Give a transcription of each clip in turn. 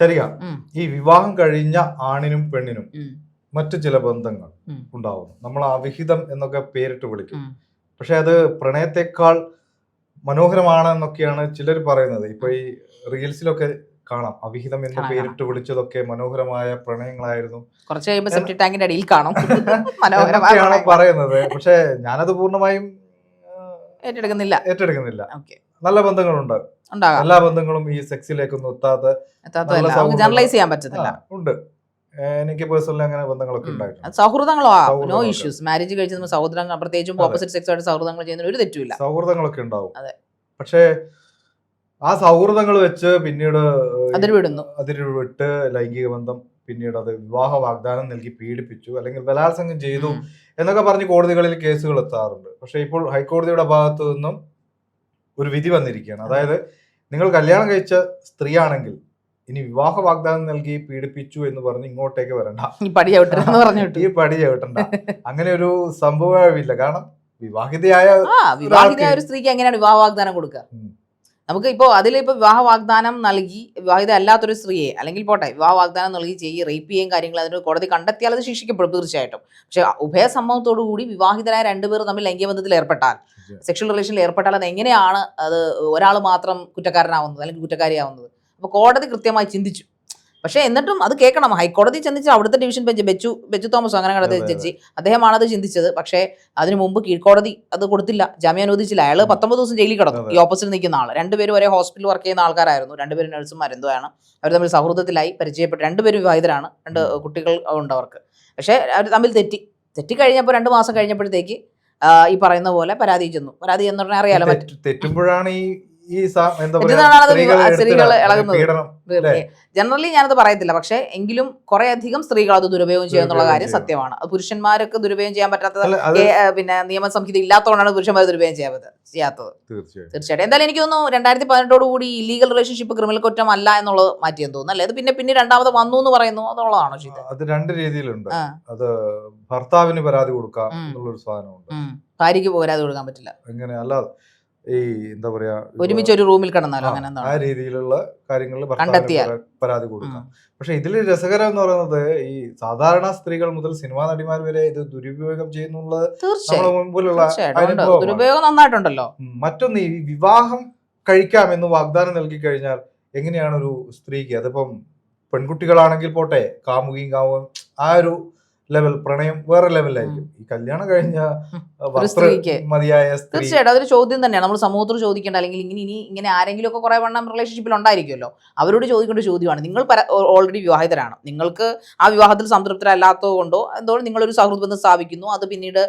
ശരിയാ. ഈ വിവാഹം കഴിഞ്ഞ ആണിനും പെണ്ണിനും മറ്റു ചില ബന്ധങ്ങൾ ഉണ്ടാവും. ഉണ്ടാവുന്നു നമ്മൾ അവിഹിതം എന്നൊക്കെ പേരിട്ട് വിളിക്കും. പക്ഷെ അത് പ്രണയത്തെക്കാൾ മനോഹരമാണ് എന്നൊക്കെയാണ് ചിലർ പറയുന്നത്. ഇപ്പൊ ഈ റീൽസിലൊക്കെ കാണാം. അവിഹിതം എന്ന് പേരിട്ട് വിളിച്ചതൊക്കെ മനോഹരമായ പ്രണയങ്ങളായിരുന്നു. കുറച്ച് കഴിയുമ്പോൾ സെപ്റ്റി ടാങ്കിന്റെ അടിയിൽ കാണും. പറയുന്നത്. പക്ഷെ ഞാനത് പൂർണമായും ഏറ്റെടുക്കുന്നില്ല. ഏറ്റെടുക്കുന്നില്ല. നല്ല ബന്ധങ്ങളുണ്ട്. എല്ലാ ബന്ധങ്ങളും ഈ സെക്സിലേക്കൊന്നും എത്താത്ത ജനറലൈസ് ചെയ്യാൻ പറ്റത്തില്ല. ഉണ്ട്. എനിക്ക് പേഴ്സണലി അങ്ങനെ ബന്ധങ്ങളൊക്കെ ഉണ്ടായിട്ടുണ്ട്. സൗഹൃദങ്ങളോ നോ. ഇഷ്യൂസ് മാരേജ് കഴിച്ച് സൗഹൃദങ്ങൾ പ്രത്യേകിച്ചും. ഓപ്പോസിറ്റ് സെക്സ് ആയിട്ട് സൗഹൃദങ്ങൾ ചെയ്യുന്ന ഒരു തെറ്റുമില്ല. സൗഹൃദങ്ങളൊക്കെ ഉണ്ടാവും. പക്ഷേ ആ സൗഹൃദങ്ങൾ വെച്ച് പിന്നീട് അതിരുവിടുന്നു. അതിൽ വിട്ട് ലൈംഗിക ബന്ധം പിന്നീട് അത് വിവാഹ വാഗ്ദാനം നൽകി പീഡിപ്പിച്ചു അല്ലെങ്കിൽ ബലാത്സംഗം ചെയ്തു എന്നൊക്കെ പറഞ്ഞ് കോടതികളിൽ കേസുകൾ എത്താറുണ്ട്. പക്ഷേ ഇപ്പോൾ ഹൈക്കോടതിയുടെ ഭാഗത്തു നിന്നും ഒരു വിധി വന്നിരിക്കുകയാണ്. അതായത് നിങ്ങൾ കല്യാണം കഴിച്ച സ്ത്രീയാണെങ്കിൽ ഇനി വിവാഹ വാഗ്ദാനം നൽകി പീഡിപ്പിച്ചു എന്ന് പറഞ്ഞ് ഇങ്ങോട്ടേക്ക് വരണ്ട. ഈ പടി ചവിട്ടണ്ട ഈ പടി ചവിട്ടണ്ട. അങ്ങനെ ഒരു സംഭവമില്ല കാരണം വിവാഹിതയായ വിവാഹിതയായ ഒരു സ്ത്രീക്ക് എങ്ങനെയാണ് വിവാഹ വാഗ്ദാനം കൊടുക്കുക. നമുക്ക് ഇപ്പോൾ അതിലിപ്പോൾ വിവാഹ വാഗ്ദാനം നൽകി വിവാഹിത അല്ലാത്തൊരു സ്ത്രീയെ അല്ലെങ്കിൽ പോട്ടെ വിവാഹ വാഗ്ദാനം നൽകി ചെയ്യുക റേപ്പ് ചെയ്യുകയും കാര്യങ്ങൾ അതിന് കോടതി കണ്ടെത്തിയാൽ അത് ശിക്ഷിക്കപ്പെടും തീർച്ചയായിട്ടും. പക്ഷെ ഉഭയസമ്മതത്തോടു കൂടി വിവാഹിതരായ രണ്ടുപേർ തമ്മിൽ ലൈംഗികബന്ധത്തിൽ ഏർപ്പെട്ടാൽ സെക്ഷൽ റിലേഷനിൽ ഏർപ്പെട്ടാൽ അത് എങ്ങനെയാണ് അത് ഒരാൾ മാത്രം കുറ്റക്കാരനാവുന്നത് അല്ലെങ്കിൽ കുറ്റക്കാരിയാവുന്നത്? അപ്പോൾ കോടതി കൃത്യമായി ചിന്തിച്ചു. പക്ഷേ എന്നിട്ടും അത് കേൾക്കണം. ഹൈക്കോടതി ചിന്തിച്ച അവിടുത്തെ ഡിവിഷൻ ബെഞ്ച് ബെച്ചു ബെച്ചു തോമസ് അങ്ങനെ അതെ. ജഡ്ജി. അദ്ദേഹമാണ് അത് ചിന്തിച്ചത്. പക്ഷേ അതിനു മുമ്പ് കീഴ്ക്കോടതി അത് കൊടുത്തില്ല. ജാമ്യം അനുവദിച്ചില്ല. അയാൾ. പത്തൊമ്പത് ദിവസം ജയിലിൽ കിടന്നു. ഈ ഓപ്പോസിറ്റ് നിൽക്കുന്ന ആൾ രണ്ടുപേരും ഒരേ ഹോസ്പിറ്റൽ വർക്ക് ചെയ്യുന്ന ആൾക്കാരായിരുന്നു. രണ്ടുപേരും നഴ്സും മരുന്നുമാണ്. അവർ തമ്മിൽ സൗഹൃദത്തിലായി പരിചയപ്പെട്ട് രണ്ടുപേരും വിവാഹിതരാണ് രണ്ട് കുട്ടികൾ ഉണ്ട് അവർക്ക് പക്ഷേ അവർ തമ്മിൽ തെറ്റി. തെറ്റി കഴിഞ്ഞപ്പോൾ രണ്ട് മാസം കഴിഞ്ഞപ്പോഴത്തേക്ക് ഈ പറയുന്ന പോലെ പരാതി ചെന്നു. പരാതി എന്ന് പറഞ്ഞാൽ അറിയാലോ തെറ്റുമ്പോഴാണ് ഈ ഈ എന്താ സ്ത്രീകളെ ഇളകുന്നത്. ജനറലി ഞാനത് പറയത്തില്ല. പക്ഷെ എങ്കിലും കുറെ അധികം സ്ത്രീകൾ അത് ദുരുപയോഗം ചെയ്യുന്നുള്ള കാര്യം സത്യമാണ്. അത് പുരുഷന്മാരൊക്കെ ദുരുപയോഗം ചെയ്യാൻ പറ്റാത്ത പിന്നെ നിയമസംഹിത ഇല്ലാത്തതുകൊണ്ടാണ് പുരുഷന്മാർ ദുരുപയോഗം ചെയ്യാത്തത് ചെയ്യാത്തത്. തീർച്ചയായും. തീർച്ചയായിട്ടും. എന്തായാലും എനിക്ക് തോന്നുന്നു രണ്ടായിരത്തി പതിനെട്ടോട് കൂടി ഇല്ലീഗൽ റിലേഷൻഷിപ്പ് ക്രിമിനൽ കുറ്റം അല്ല എന്നുള്ളത് മാറ്റിയെന്ന് തോന്നുന്നു അല്ലേ? അത് പിന്നെ പിന്നെ രണ്ടാമത് വന്നു എന്ന് പറയുന്നു അതുള്ളതാണോ ശീത അത് രണ്ട് രീതിയിലുണ്ട്. അത് ഭർത്താവിന് പരാതി കൊടുക്കാം എന്നുള്ള എന്നുള്ളൊരു സാധനമുണ്ട്. ഭാര്യയ്ക്ക് പോരാതെ കൊടുക്കാൻ പറ്റില്ല. എങ്ങനെ? അല്ലാതെ ഈ എന്താ പറയാ ഒരുമിച്ച് ഒരു റൂമിൽ കിടന്നാലോ ആ, അങ്ങനെ ആ രീതിയിലുള്ള കാര്യങ്ങൾ. പരാതി കൊടുക്കാം. പക്ഷെ ഇതിൽ രസകരം എന്ന് പറയുന്നത് ഈ സാധാരണ സ്ത്രീകൾ മുതൽ സിനിമാ നടിമാർ വരെ ഇത് ദുരുപയോഗം ചെയ്യുന്നുള്ളത് നമ്മുടെ തീർച്ചയായും മുമ്പിലുള്ള തീർച്ചയായിട്ടും ദുരുപയോഗം നന്നായിട്ടുണ്ടല്ലോ. മറ്റൊന്ന് ഈ വിവാഹം കഴിക്കാം എന്ന് വാഗ്ദാനം നൽകി കഴിഞ്ഞാൽ എങ്ങനെയാണ് ഒരു സ്ത്രീക്ക് അതിപ്പം പെൺകുട്ടികളാണെങ്കിൽ പോട്ടെ കാമുകിയും കാമുകും ആ ഒരു ലെവൽ പ്രണയം വേറെ ലെവലായിരിക്കും ഈ കല്യാണം കഴിഞ്ഞ മതിയായ തീർച്ചയായിട്ടും അതൊരു ചോദ്യം തന്നെയാണ്. നമ്മൾ സമൂഹത്തിൽ ചോദിക്കേണ്ട അല്ലെങ്കിൽ ഇങ്ങനെ ഇനി ഇങ്ങനെ ആരെങ്കിലും ഒക്കെ കുറെ വണ്ണം റിലേഷൻഷിപ്പിൽ ഉണ്ടായിരിക്കുമല്ലോ. അവരോട് ചോദിക്കേണ്ട ചോദ്യമാണ്. നിങ്ങൾ ഓൾറെഡി വിവാഹിതരാണ്. നിങ്ങൾക്ക് ആ വിവാഹത്തിൽ സംതൃപ്തരല്ലാത്തത് കൊണ്ടോ എന്തോ നിങ്ങളൊരു സൗഹൃദ ബന്ധം സ്ഥാപിക്കുന്നു. അത് പിന്നീട്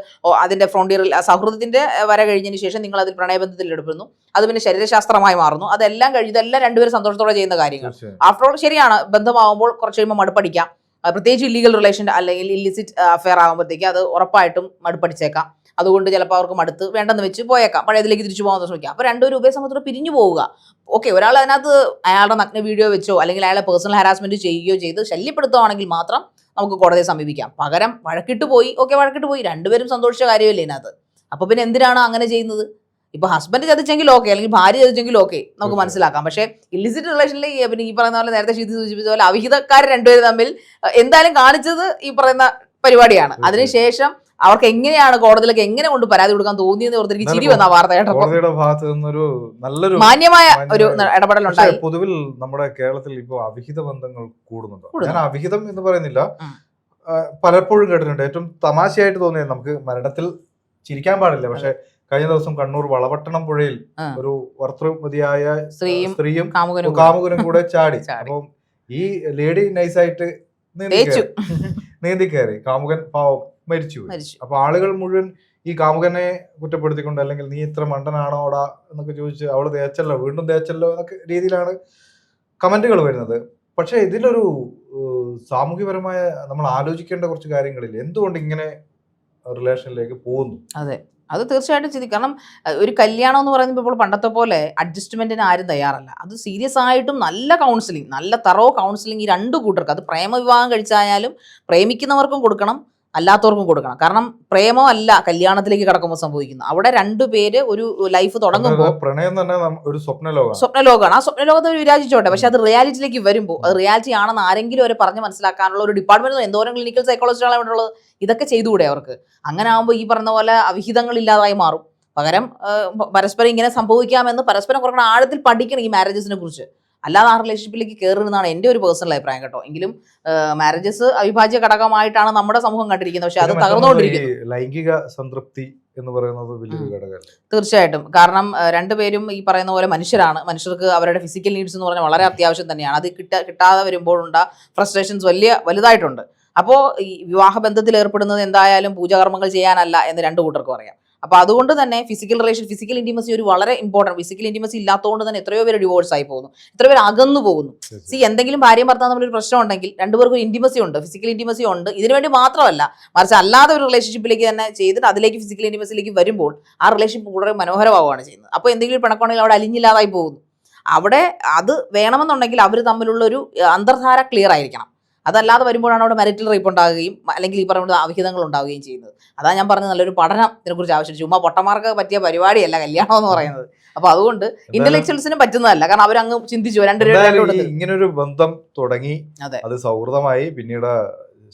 അതിന്റെ ഫ്രോണ്ടിയറിൽ സൗഹൃദത്തിന്റെ വര കഴിഞ്ഞതിന് ശേഷം നിങ്ങൾ അതിൽ പ്രണയബന്ധത്തിൽ എടുക്കുന്നു അത് പിന്നെ ശരീരശാസ്ത്രമായി മാറുന്നു. അതെല്ലാം കഴിഞ്ഞതെല്ലാം രണ്ടുപേരും സന്തോഷത്തോടെ ചെയ്യുന്ന കാര്യങ്ങൾ. ആഫ്റ്റർ ഓൾ ശരിയാണ്. ബന്ധമാവുമ്പോൾ കുറച്ച് കഴിയുമ്പോൾ മടുപ്പടിക്കാം. പ്രത്യേകിച്ച് ഇല്ലീഗൽ റിലേഷൻ അല്ലെങ്കിൽ ഇല്ലിസിറ്റ് അഫെയർ ആകുമ്പോഴത്തേക്ക് അത് ഉറപ്പായിട്ടും മടുപ്പടിച്ചേക്കാം. അതുകൊണ്ട് ചിലപ്പോൾ അവർക്ക് മടുത്ത് വേണ്ടെന്ന് വെച്ച് പോയേക്കാം. പഴയതിലേക്ക് തിരിച്ചു പോകാൻ ശ്രമിക്കാം. അപ്പോൾ രണ്ടുപേരും ഉഭയ സമയത്തോടെ പിരിഞ്ഞു പോവുക. ഓക്കെ ഒരാൾ അതിനകത്ത് അയാളുടെ നഗ്ന വീഡിയോ വെച്ചോ അല്ലെങ്കിൽ അയാളെ പേഴ്സണൽ ഹാരാസ്മെന്റ് ചെയ്യുകയോ ചെയ്ത് ശല്യപ്പെടുത്തുകയാണെങ്കിൽ മാത്രം നമുക്ക് കോടതിയെ സമീപിക്കാം. പകരം വഴക്കിട്ട് പോയി. ഓക്കെ വഴക്കിട്ട് പോയി. രണ്ടുപേരും സന്തോഷിച്ച കാര്യമല്ലേ ഇതിനകത്ത്? അപ്പോൾ പിന്നെ എന്തിനാണ് അങ്ങനെ ചെയ്യുന്നത്? ഇപ്പൊ ഹസ്ബൻഡ് ചതിച്ചെങ്കിൽ ഓക്കെ അല്ലെങ്കിൽ ഭാര്യ ചതിച്ചെങ്കിൽ ഓക്കെ നമുക്ക് മനസ്സിലാക്കാം. പക്ഷേ ഇല്ലിസിറ്റ് റിലേഷനിൽ പിന്നെ ഈ പറയുന്ന പോലെ നേരത്തെ ശീതി സൂചിപ്പിച്ച പോലെ അവിഹിതക്കാർ രണ്ടുപേരും തമ്മിൽ എന്തായാലും കാണിച്ചത് ഈ പറയുന്ന പരിപാടിയാണ്. അതിനുശേഷം അവർക്ക് എങ്ങനെയാണ് കോടതിയിലേക്ക് എങ്ങനെ കൊണ്ട് പരാതി കൊടുക്കാൻ തോന്നിയെന്ന് ഓർത്ത് എനിക്ക് ചിരി വന്ന വാർത്ത കോടതിയുടെ ഭാഗത്ത് നിന്നൊരു നല്ലൊരു മാന്യമായ ഒരു ഇടപെടൽ ഉണ്ടായി പൊതുവിൽ നമ്മുടെ കേരളത്തിൽ ഇപ്പോൾ അവിഹിത ബന്ധങ്ങൾ കൂടുന്നുണ്ട്. ഞാൻ അവിഹിതം എന്ന് പറയുന്നില്ല. പലപ്പോഴും കേട്ടിട്ടുണ്ട്. ഏറ്റവും തമാശയായിട്ട് തോന്നിയത് നമുക്ക് മരണത്തിൽ ചിരിക്കാൻ പാടില്ല. പക്ഷെ കഴിഞ്ഞ ദിവസം കണ്ണൂർ വളവട്ടണം പുഴയിൽ ഒരു ഭർത്തൃമതിയായ സ്ത്രീയും കാമുകനും കൂടെ. ചാടി. അപ്പം ഈ ലേഡി നൈസായിട്ട് ആയിട്ട് നീന്തി കയറി. കാമുകൻ പാവം മരിച്ചു. അപ്പൊ ആളുകൾ മുഴുവൻ ഈ കാമുകനെ കുറ്റപ്പെടുത്തിക്കൊണ്ട് അല്ലെങ്കിൽ നീ ഇത്ര മണ്ടനാണോടാ എന്നൊക്കെ ചോദിച്ച് അവൾ തേച്ചല്ലോ വീണ്ടും തേച്ചല്ലോ എന്നൊക്കെ രീതിയിലാണ് കമന്റുകൾ വരുന്നത്. പക്ഷെ ഇതിലൊരു സാമൂഹ്യപരമായ നമ്മൾ ആലോചിക്കേണ്ട കുറച്ച് കാര്യങ്ങളില്ല? എന്തുകൊണ്ട് ഇങ്ങനെ റിലേഷനിലേക്ക് പോകുന്നു? അതെ. അത് തീർച്ചയായിട്ടും ചിന്തി കാരണം ഒരു കല്യാണം എന്ന് പറയുമ്പോൾ ഇപ്പോൾ പണ്ടത്തെ പോലെ അഡ്ജസ്റ്റ്മെന്റിന് ആരും തയ്യാറല്ല. അത് സീരിയസ് ആയിട്ടും നല്ല കൗൺസിലിംഗ് നല്ല തറോ കൗൺസിലിംഗ് ഈ രണ്ട് കൂട്ടർക്ക്. അത് പ്രേമവിവാഹം കഴിച്ചായാലും പ്രേമിക്കുന്നവർക്കും കൊടുക്കണം. അല്ലാത്തവർക്കും കൊടുക്കണം. കാരണം പ്രേമം അല്ല കല്യാണത്തിലേക്ക് കടക്കുമ്പോൾ സംഭവിക്കുന്നത് അവിടെ രണ്ടുപേര് ഒരു ലൈഫ് തുടങ്ങുമ്പോൾ പ്രണയം തന്നെ ഒരു സ്വപ്ന ലോകമാണ് സ്വപ്നലോകമാണ്. ആ സ്വപ്നലോകത്തെ വിരാജിച്ചോട്ടെ പക്ഷെ അത് റിയാലിറ്റിയിലേക്ക് വരുമ്പോൾ അത് റിയാലിറ്റി ആണെന്ന് ആരെങ്കിലും അവരെ പറഞ്ഞ് മനസ്സിലാക്കാനുള്ള ഒരു ഡിപ്പാർട്ട്മെന്റ് എന്തോരം ക്ലിനിക്കൽ സൈക്കോളജിസ്റ്റുകളാണ് ഇവിടെ ഉള്ളത് ഇതൊക്കെ ചെയ്തുകൂടെ അവർക്ക്. അങ്ങനെ ആകുമ്പോൾ ഈ പറഞ്ഞ പോലെ അവിഹിതങ്ങൾ ഇല്ലാതായി മാറും. പകരം പരസ്പരം ഇങ്ങനെ സംഭവിക്കാമെന്ന് പരസ്പരം കുറക്കണം ആഴത്തിൽ പഠിക്കണം ഈ മാരേജസിനെ കുറിച്ച്. അല്ലാതെ ആ റിലേഷൻഷിപ്പിലേക്ക് കയറുന്നതാണ് എന്റെ ഒരു പേഴ്സണൽ അഭിപ്രായം കേട്ടോ. എങ്കിലും മാരേജസ് അവിഭാജ്യ ഘടകമായിട്ടാണ് നമ്മുടെ സമൂഹം കണ്ടിരിക്കുന്നത്. പക്ഷെ അത് തകർന്നുകൊണ്ടിരിക്കുന്നു. ലൈംഗിക സംതൃപ്തി എന്ന് പറയുന്നത് വലിയൊരു. ഘടകമല്ലേ? തീർച്ചയായിട്ടും. കാരണം രണ്ടുപേരും ഈ പറയുന്ന പോലെ മനുഷ്യരാണ്. മനുഷ്യർക്ക് അവരുടെ ഫിസിക്കൽ നീഡ്സ് എന്ന് പറഞ്ഞാൽ വളരെ അത്യാവശ്യം തന്നെയാണ്. അത് കിട്ട കിട്ടാതെ വരുമ്പോഴുണ്ട ഫ്രസ്ട്രേഷൻസ് വലിയ വലുതായിട്ടുണ്ട്. അപ്പോൾ ഈ വിവാഹ ബന്ധത്തിൽ ഏർപ്പെടുന്നത് എന്തായാലും പൂജാകർമ്മങ്ങൾ ചെയ്യാനല്ല എന്ന് രണ്ടു കൂട്ടർക്കും അറിയാം. അപ്പോൾ അതുകൊണ്ട് തന്നെ ഫിസിക്കൽ റിലേഷൻ ഫിസിക്കൽ ഇന്റിമസി ഒരു വളരെ ഇമ്പോർട്ടന്റ് ഫിസിക്കൽ ഇന്റിമസി ഇല്ലാത്തതുകൊണ്ട് തന്നെ എത്രയോ പേര് ഡിവോഴ്സ് ആയി പോകുന്നു. എത്ര പേര് അകന്നു പോകുന്നു. സി എന്തെങ്കിലും ഭാര്യയും ഭർത്താവ് തമ്മിൽ ഒരു പ്രശ്നം ഉണ്ടെങ്കിൽ രണ്ടുപേർക്കും ഇന്റിമസി ഉണ്ട് ഫിസിക്കൽ ഇന്റിമസി ഉണ്ട്. ഇതിനുവേണ്ടി മാത്രമല്ല മറിച്ച് അല്ലാതെ ഒരു റിലേഷൻഷിപ്പിലേക്ക് തന്നെ ചെയ്തിട്ട് അതിലേക്ക് ഫിസിക്കൽ ഇന്റിമസിയിലേക്ക് വരുമ്പോൾ ആ റിലേഷൻഷിപ്പ് വളരെ മനോഹരമാവുകയാണ് ചെയ്യുന്നത്. അപ്പോൾ എന്തെങ്കിലും പിണക്കമുണ്ടെങ്കിൽ അവിടെ അലിഞ്ഞില്ലാതായി പോകുന്നു. അവിടെ അത് വേണമെന്നുണ്ടെങ്കിൽ അവർ തമ്മിലുള്ള ഒരു അന്തർധാര ക്ലിയർ ആയിരിക്കണം. അതല്ലാതെ വരുമ്പോഴാണ് അവിടെ മെറിറ്റൽ റേപ്പ് ഉണ്ടാകുകയും അല്ലെങ്കിൽ ഈ പറയുന്ന അവിഹിതങ്ങൾ ഉണ്ടാവുകയും ചെയ്യുന്നത്. അതാ ഞാൻ പറഞ്ഞത് നല്ലൊരു പഠനം ഇതിനെക്കുറിച്ച് ആവശ്യം ചുമ്മാ പൊട്ടന്മാർക്ക് പറ്റിയ പരിപാടിയല്ല കല്യാണം എന്ന് പറയുന്നത്. അപ്പൊ അതുകൊണ്ട് ഇന്റലക്ച്വൽസിനും പറ്റുന്നതല്ല. കാരണം അവരങ്ങ് ചിന്തിച്ചു രണ്ടുപേരും രണ്ടു ഇങ്ങനൊരു ബന്ധം തുടങ്ങി അതെ. അത് സൗഹൃദമായി പിന്നീട്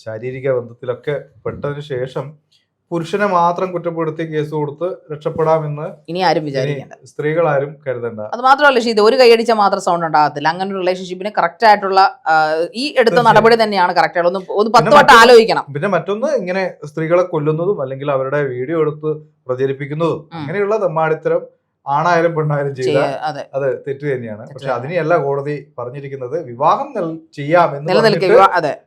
ശാരീരിക ബന്ധത്തിലൊക്കെ പെട്ടതിനു ശേഷം പുരുഷനെ മാത്രം കുറ്റപ്പെടുത്തി കേസ് കൊടുത്ത് രക്ഷപ്പെടാമെന്ന് ഇനി ആരും വിചാരിക്കേണ്ട. സ്ത്രീകൾ ആരും കരുതണ്ട. അത് മാത്രമല്ല ഇത് ഒരു കൈയടിച്ചാൽ മാത്രം സൗണ്ട് ഉണ്ടാകത്തില്ല. അങ്ങനെ ഒരു റിലേഷൻഷിപ്പിന് കറക്റ്റ് ആയിട്ടുള്ള ഈ എടുത്ത. നടപടി തന്നെയാണ് കറക്റ്റ് ആയിട്ടുള്ള ഒന്ന് പത്ത് വട്ടം ആലോചിക്കണം. പിന്നെ മറ്റൊന്ന് ഇങ്ങനെ സ്ത്രീകളെ കൊല്ലുന്നതും അല്ലെങ്കിൽ അവരുടെ വീഡിയോ എടുത്ത് പ്രചരിപ്പിക്കുന്നതും. അങ്ങനെയുള്ള തെമ്മാടിത്തരം ആണായാലും പെണ്ണായാലും ചെയ്ത അതെ. തെറ്റ് തന്നെയാണ്. പക്ഷെ. അതിനെയല്ല കോടതി പറഞ്ഞിരിക്കുന്നത്. വിവാഹം നൽ- ചെയ്യാം എന്ന് നിലനിൽക്കുക പറഞ്ഞിട്ട്, വിവാ- അതെ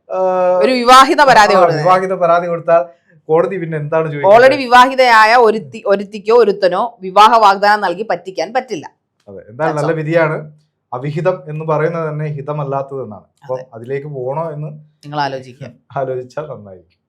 ഒരു വിവാഹിത പരാതി വിവാഹിത പരാതി കൊടുത്താൽ കോടതി പിന്നെ എന്താണ് ഓൾറെഡി വിവാഹിതയായ ഒരുത്തി ഒരുത്തിക്കോ ഒരുത്തനോ വിവാഹ വാഗ്ദാനം നൽകി പറ്റിക്കാൻ പറ്റില്ല. അതെ എന്തായാലും നല്ല വിധിയാണ്. അവിഹിതം എന്ന് പറയുന്നത് തന്നെ ഹിതമല്ലാത്തതെന്നാണ്. അപ്പം അതിലേക്ക് പോകണോ എന്ന് നിങ്ങൾ ആലോചിക്കാം ആലോചിച്ചാൽ നന്നായിരിക്കും.